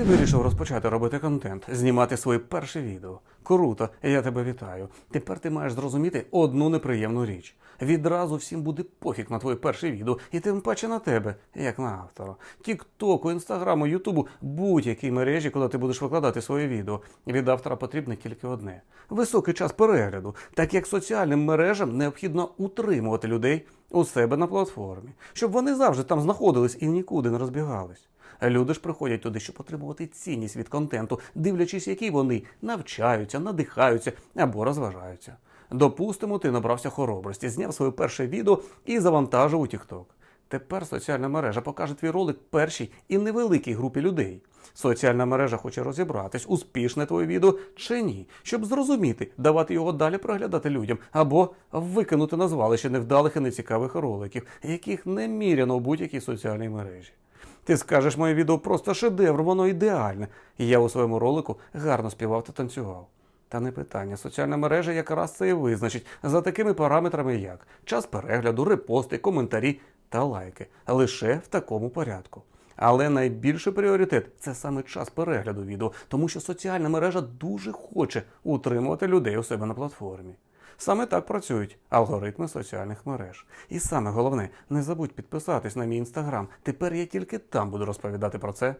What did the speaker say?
Ти вирішив розпочати робити контент, знімати свої перші відео. Круто, я тебе вітаю. Тепер ти маєш зрозуміти одну неприємну річ. Відразу всім буде пофіг на твоє перше відео, і тим паче на тебе, як на автора. Тіктоку, інстаграму, Ютубу, будь-якій мережі, куди ти будеш викладати своє відео. Від автора потрібне тільки одне: високий час перегляду, так як соціальним мережам необхідно утримувати людей у себе на платформі, щоб вони завжди там знаходились і нікуди не розбігались. Люди ж приходять туди, щоб отримувати цінність від контенту, дивлячись, який вони навчаються, надихаються або розважаються. Допустимо, ти набрався хоробрості, зняв своє перше відео і завантажив у TikTok. Тепер соціальна мережа покаже твій ролик першій і невеликій групі людей. Соціальна мережа хоче розібратись, успішне твоє відео чи ні, щоб зрозуміти, давати його далі проглядати людям або викинути на звалище невдалих і нецікавих роликів, яких неміряно у будь-якій соціальній мережі. Ти скажеш, моє відео просто шедевр, воно ідеальне. І я у своєму ролику гарно співав та танцював. Та не питання, соціальна мережа якраз це і визначить за такими параметрами, як час перегляду, репости, коментарі та лайки. Лише в такому порядку. Але найбільший пріоритет це саме час перегляду відео, тому що соціальна мережа дуже хоче утримувати людей у себе на платформі. Саме так працюють алгоритми соціальних мереж. І саме головне, не забудь підписатись на мій інстаграм. Тепер я тільки там буду розповідати про це.